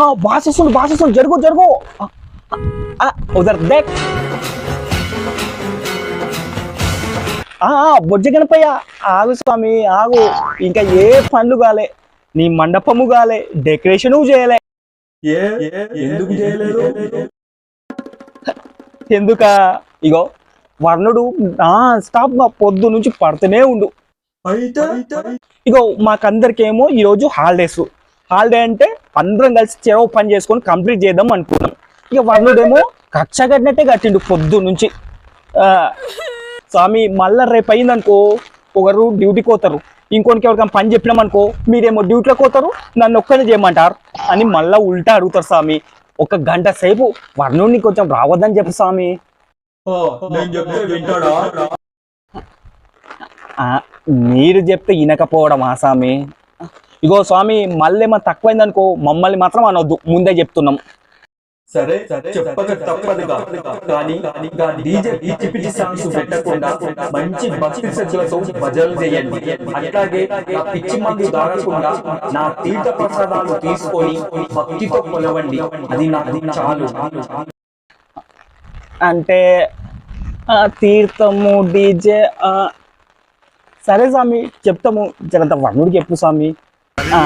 హా, బాసేస్తుండు బాసేస్తుండు జరుగు జరుగు. ఉదర్ దేక్ బొజ్జ గణపయ్య ఆగు స్వామి ఆగు. ఇంకా ఏ పనులు కాలే. నీ మండపము కాలే. డెకరేషన్ చేయలే. ఏ ఎందుకు చేయలేదు? ఎందుక? ఇగో వర్ణుడు నాన్ స్టాప్ మా పొద్దు నుంచి పడుతూనే ఉండు. ఇగో మాకందరికేమో ఈరోజు హాలిడేస్. హాలిడే అంటే అందరం కలిసి చెరవ పని చేసుకొని కంప్లీట్ చేద్దాం అనుకున్నాం. ఇక వర్ణుడేమో కక్ష కట్టినట్టే కట్టిండు పొద్దు నుంచి. ఆ, స్వామి మళ్ళా రేపు అయిందనుకో ఒకరు డ్యూటీకి పోతారు ఇంకొనికి ఎవరికైనా పని చెప్పినామనుకో మీరేమో డ్యూటీలోకి పోతారు నన్ను ఒక్కనే చేయమంటారు అని మళ్ళా ఉల్టా అడుగుతారు స్వామి. ఒక గంట సేపు వర్ణుడిని కొంచెం రావద్దని చెప్పు స్వామి. మీరు చెప్తే వినకపోవడం ఆ స్వామి? ఇగో స్వామి మళ్ళీ ఏమో తక్కువైందనుకో మమ్మల్ని మాత్రం అనొద్దు. ముందే చెప్తున్నాం. సరే చెప్పక తప్పదుగా. కానీ డీజే పిచ్చి పిచ్చి సాంగ్స్ పెట్టకుండా మంచి భక్తి సజ్జలతో భజనలు చేయండి. అట్లాగే ఆ పిచ్చి మందు దాగకుండా నా తీర్థ ప్రసాదాలు తీసుకొని భక్తితో కొలవండి. అది నాకు చాలు. అంటే ఆ, తీర్థము డీజే సరే స్వామి చెప్తాము. జరంత వర్ణుడికి చెప్పు స్వామి. ఆ,